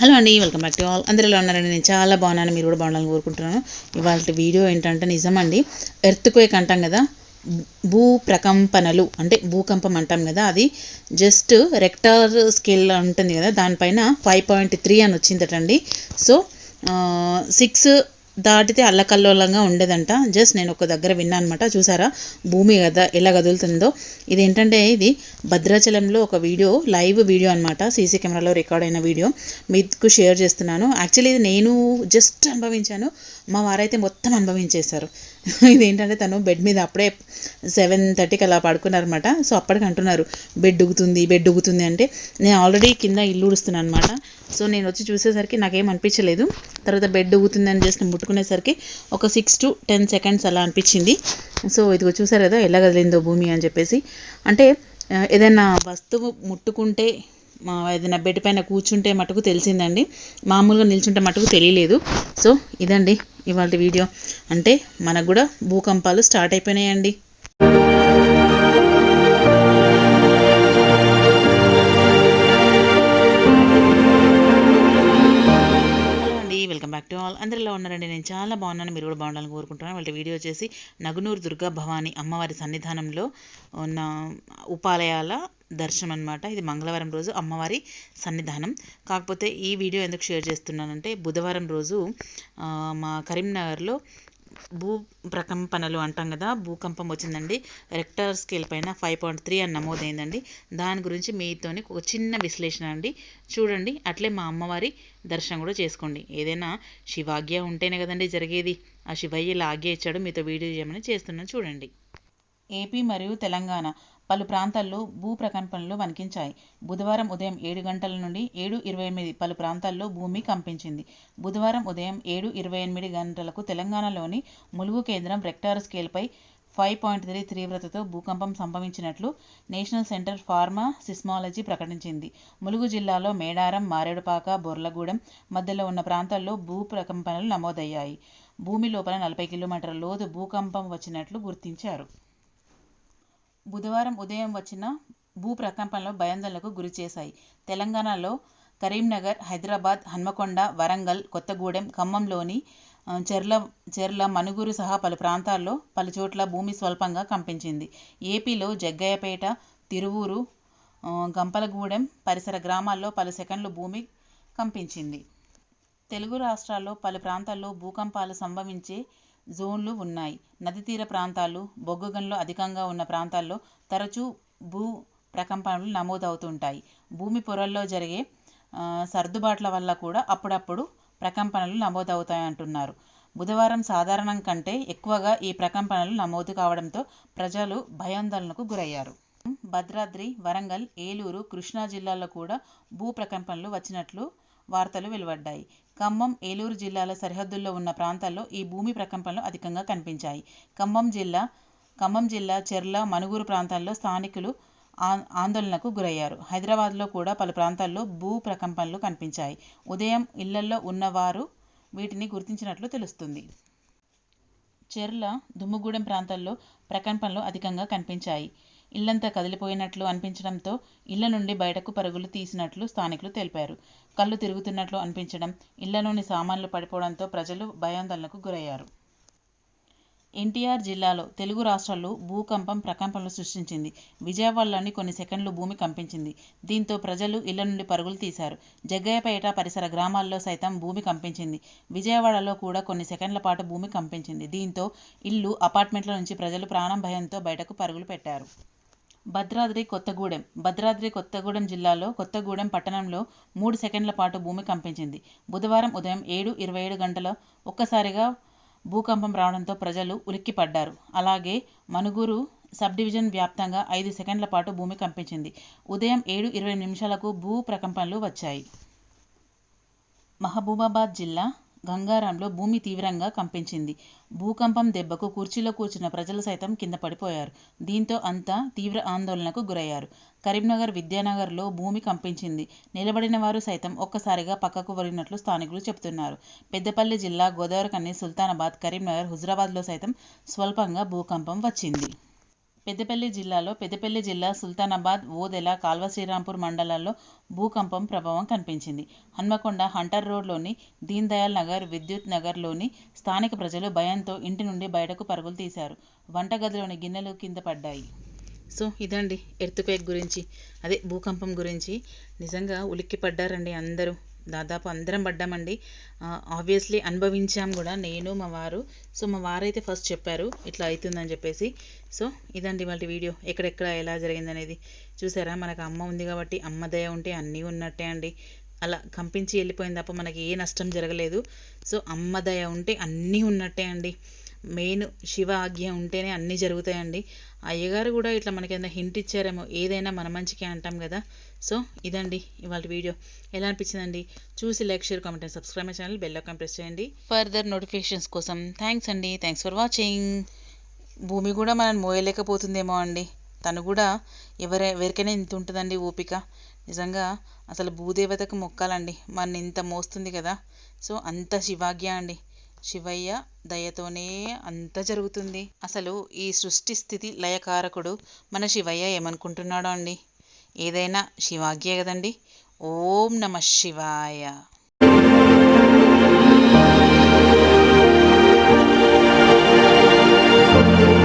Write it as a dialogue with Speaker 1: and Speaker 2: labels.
Speaker 1: Hello అండి welcome back to all. అందరూ ఎలా ఉన్నారండి నేను చాలా బాగున్నాను మీరు కూడా బాగుండాలని కోరుకుంటున్నాను. ఇవాళ వీడియో ఏంటంటే నిజమండి ఎర్త్ క్వేక్ అంటాం కదా భూ ప్రకంపనలు అంటే భూకంపం అంటాం కదా అది జస్ట్ రెక్టార్ స్కేల్ ఉంటుంది కదా దానిపైన ఫైవ్ పాయింట్ త్రీ అని వచ్చిందటండి. సో సిక్స్ దాటితే అల్లకల్లోలంగా ఉండేదంట. జస్ట్ నేను ఒక దగ్గర విన్నాను అనమాట చూసారా? భూమి కదా ఎలా కదులుతుందో. ఇది ఏంటంటే ఇది భద్రాచలంలో ఒక వీడియో లైవ్ వీడియో అనమాట సీసీ కెమెరాలో రికార్డ్ అయిన వీడియో. మీకు షేర్ చేస్తున్నాను. యాక్చువల్లీ ఇది నేను జస్ట్ అనుభవించాను. మా వారైతే మొత్తం అనుభవించేశారు. ఇది ఏంటంటే తను బెడ్ మీద అప్పుడే సెవెన్ థర్టీకి అలా పడుకున్నారనమాట సో అప్పటికి అంటున్నారు బెడ్ ఉగుతుంది బెడ్ ఉగుతుంది అంటే నేను ఆల్రెడీ కింద ఇల్లు ఉడుస్తున్నాను అనమాట సో నేను వచ్చి చూసేసరికి నాకేం అనిపించలేదు. తర్వాత బెడ్ ఉగుతుంది అని చేసిన ముట్టుకునేసరికి ఒక సిక్స్ టు టెన్ సెకండ్స్ అలా అనిపించింది. సో ఇదిగో చూసారు కదా ఎలా కదిలిందో భూమి అని చెప్పేసి. అంటే ఏదైనా వస్తువు ముట్టుకుంటే మా ఏదైనా బెడ్ పైన కూర్చుంటే మటుకు తెలిసిందండి. మామూలుగా నిల్చుంటే మటుకు తెలియలేదు. సో ఇదండి ఇవాళ వీడియో. అంటే మనకు కూడా భూకంపాలు స్టార్ట్ అయిపోయినాయండి. వెల్కమ్ బ్యాక్ టు ఆల్ అందరిలో ఉన్నారండి. నేను చాలా బాగున్నాను. మీరు కూడా బాగుండాలని కోరుకుంటున్నాను. వాళ్ళ వీడియో వచ్చేసి నగునూరు దుర్గా భవాని అమ్మవారి సన్నిధానంలో ఉన్న ఉపాలయాల దర్శనం అనమాట ఇది మంగళవారం రోజు అమ్మవారి సన్నిధానం. కాకపోతే ఈ వీడియో ఎందుకు షేర్ చేస్తున్నానంటే బుధవారం రోజు మా కరీంనగర్లో భూ ప్రకంపనలు అంటాం కదా భూకంపం వచ్చిందండి. రెక్టర్ స్కేల్ పైన ఫైవ్ పాయింట్ త్రీ అని నమోదైందండి. దాని గురించి మీతోని ఒక చిన్న విశ్లేషణ అండి. చూడండి అట్లే మా అమ్మవారి దర్శనం కూడా చేసుకోండి. ఏదైనా శివాజ్ఞ ఉంటేనే కదండి జరిగేది. ఆ శివయ్య ఇలా ఆజ్ఞ ఇచ్చాడు మీతో వీడియో చేయమని చేస్తున్నాను. చూడండి. ఏపీ మరియు తెలంగాణ పలు ప్రాంతాల్లో భూ ప్రకంపనలు వణికించాయి. బుధవారం ఉదయం ఏడు గంటల నుండి ఏడు ఇరవై ఎనిమిది పలు ప్రాంతాల్లో భూమి కంపించింది. బుధవారం ఉదయం ఏడు ఇరవై ఎనిమిది గంటలకు తెలంగాణలోని ములుగు కేంద్రం రెక్టార్ స్కేల్పై ఫైవ్ పాయింట్ త్రీ తీవ్రతతో భూకంపం సంభవించినట్లు నేషనల్ సెంటర్ ఫార్మా సిస్మాలజీ ప్రకటించింది. ములుగు జిల్లాలో మేడారం మారేడుపాక బొర్లగూడెం మధ్యలో ఉన్న ప్రాంతాల్లో భూ ప్రకంపనలు నమోదయ్యాయి. భూమి లోపల నలభై కిలోమీటర్ల లోతు భూకంపం వచ్చినట్లు గుర్తించారు. బుధవారం ఉదయం వచ్చిన భూ ప్రకంపనలు భయాందోళనకు గురిచేశాయి తెలంగాణలో కరీంనగర్ హైదరాబాద్ హన్మకొండ వరంగల్ కొత్తగూడెం ఖమ్మంలోని చెర్ల చెర్ల మనుగురు సహా పలు ప్రాంతాల్లో పలు చోట్ల భూమి స్వల్పంగా కంపించింది. ఏపీలో జగ్గయ్యపేట తిరువూరు గంపలగూడెం పరిసర గ్రామాల్లో పలు సెకండ్లు భూమి కంపించింది. తెలుగు రాష్ట్రాల్లో పలు ప్రాంతాల్లో భూకంపాలు సంభవించే జోన్లు ఉన్నాయి. నది తీర ప్రాంతాలు బొగ్గుగన్లు అధికంగా ఉన్న ప్రాంతాల్లో తరచూ భూ ప్రకంపనలు నమోదవుతుంటాయి. భూమి పొరల్లో జరిగే సర్దుబాట్ల వల్ల కూడా అప్పుడప్పుడు ప్రకంపనలు నమోదవుతాయంటున్నారు బుధవారం సాధారణం కంటే ఎక్కువగా ఈ ప్రకంపనలు నమోదు కావడంతో ప్రజలు భయాందోళనకు గురయ్యారు. భద్రాద్రి వరంగల్ ఏలూరు కృష్ణా జిల్లాల్లో కూడా భూ ప్రకంపనలు వచ్చినట్లు వార్తలు వెలువడ్డాయి. ఖమ్మం ఏలూరు జిల్లాల సరిహద్దుల్లో ఉన్న ప్రాంతాల్లో ఈ భూమి ప్రకంపనలు అధికంగా కనిపించాయి. ఖమ్మం జిల్లా ఖమ్మం జిల్లా చెర్ల మనుగురు ప్రాంతాల్లో స్థానికులు ఆ- ఆందోళనకు గురయ్యారు. హైదరాబాద్లో కూడా పలు ప్రాంతాల్లో భూ ప్రకంపనలు కనిపించాయి. ఉదయం ఇళ్ళల్లో ఉన్నవారు వీటిని గుర్తించినట్లు తెలుస్తుంది. చెర్ల దుమ్ముగూడెం ప్రాంతాల్లో ప్రకంపనలు అధికంగా కనిపించాయి. ఇల్లంతా కదిలిపోయినట్లు అనిపించడంతో ఇళ్ళ నుండి బయటకు పరుగులు తీసినట్లు స్థానికులు తెలిపారు. కళ్ళు తిరుగుతున్నట్లు అనిపించడం ఇళ్ళలోని సామాన్లు పడిపోవడంతో ప్రజలు భయాందోళనకు గురయ్యారు. ఎన్టీఆర్ జిల్లాలో తెలుగు రాష్ట్రాల్లో భూకంపం ప్రకంపనలు సృష్టించింది. విజయవాడలోని కొన్ని సెకండ్లు భూమి కంపించింది. దీంతో ప్రజలు ఇళ్ళ నుండి పరుగులు తీశారు. జగ్గయ్యపేట పరిసర గ్రామాల్లో సైతం భూమి కంపించింది. విజయవాడలో కూడా కొన్ని సెకండ్ల పాటు భూమి కంపించింది. దీంతో ఇల్లు అపార్ట్మెంట్ల నుంచి ప్రజలు ప్రాణం భయంతో బయటకు పరుగులు పెట్టారు. భద్రాద్రి కొత్తగూడెం. భద్రాద్రి కొత్తగూడెం జిల్లాలో కొత్తగూడెం పట్టణంలో మూడు సెకండ్ల పాటు భూమి కంపించింది. బుధవారం ఉదయం ఏడు ఇరవై ఏడు గంటల ఒక్కసారిగా భూకంపం రావడంతో ప్రజలు ఉలిక్కిపడ్డారు. అలాగే మనుగురు సబ్ డివిజన్ వ్యాప్తంగా ఐదు సెకండ్ల పాటు భూమి కంపించింది. ఉదయం ఏడు ఇరవై నిమిషాలకు భూ ప్రకంపనలు వచ్చాయి. మహబూబాబాద్ జిల్లా గంగారంలో భూమి తీవ్రంగా కంపించింది. భూకంపం దెబ్బకు కుర్చీలో కూర్చున్న ప్రజలు సైతం కింద పడిపోయారు. దీంతో అంతా తీవ్ర ఆందోళనకు గురయ్యారు. కరీంనగర్ విద్యానగర్లో భూమి కంపించింది. నిలబడిన వారు సైతం ఒక్కసారిగా పక్కకు వరిగినట్లు స్థానికులు చెబుతున్నారు. పెద్దపల్లి జిల్లా గోదావరికని సుల్తానాబాద్ కరీంనగర్ హుజరాబాద్లో సైతం స్వల్పంగా భూకంపం వచ్చింది. పెద్దపల్లి జిల్లాలో పెద్దపల్లి జిల్లా సుల్తానాబాద్ ఓదెల కాల్వ శ్రీరాంపూర్ మండలాల్లో భూకంపం ప్రభావం కనిపించింది. హన్మకొండ హంటర్ రోడ్లోని దీన్ దయాల్ నగర్ విద్యుత్ నగర్లోని స్థానిక ప్రజలు భయంతో ఇంటి నుండి బయటకు పరుగులు తీశారు. వంటగదిలోని గిన్నెలు కింద పడ్డాయి. సో ఇదండి ఎర్త్క్వేక్ గురించి. అదే భూకంపం గురించి. నిజంగా ఉలిక్కి పడ్డారండి అందరూ. దాదాపు అందరం పడ్డామండి. ఆబ్వియస్లీ అనుభవించాం కూడా నేను మా వారు. సో మా వారైతే ఫస్ట్ చెప్పారు ఇట్లా అవుతుందని చెప్పేసి. సో ఇదండి వాళ్ళ వీడియో ఎక్కడెక్కడ ఎలా జరిగిందనేది. చూసారా మనకు అమ్మ ఉంది కాబట్టి అమ్మ దయ ఉంటే అన్నీ ఉన్నట్టే అండి. అలా కంపించి వెళ్ళిపోయింది తప్ప మనకి ఏ నష్టం జరగలేదు. సో అమ్మ దయ ఉంటే అన్నీ ఉన్నట్టే అండి. మెయిన్ శివ ఆజ్ఞ ఉంటేనే అన్నీ జరుగుతాయండి. అయ్యగారు కూడా ఇట్లా మనకి ఏదైనా హింట్ ఇచ్చారేమో ఏదైనా మన మంచికే అంటాం కదా. సో ఇదండి ఇవాళ వీడియో ఎలా అనిపించిందండి? చూసి like share comment and subscribe my channel bell icon press చేయండి. ఫర్దర్ నోటిఫికేషన్స్ కోసం థ్యాంక్స్ అండి. థ్యాంక్స్ ఫర్ వాచింగ్ భూమి కూడా మనం మోయలేకపోతుందేమో అండి. తను కూడా ఎవరే ఎవరికైనా ఇంత ఉంటుందండి ఓపిక. నిజంగా అసలు భూదేవతకు మొక్కాలండి. మన ఇంత మోస్తుంది కదా. సో అంత శివాజ్ఞ అండి. శివయ్య దయతోనే అంత జరుగుతుంది. అసలు ఈ సృష్టి స్థితి లయకారకుడు మన శివయ్య ఏమనుకుంటున్నాడో అండి? ఏదైనా శివాగ్యే కదండి. ఓం నమ శివాయ. thank you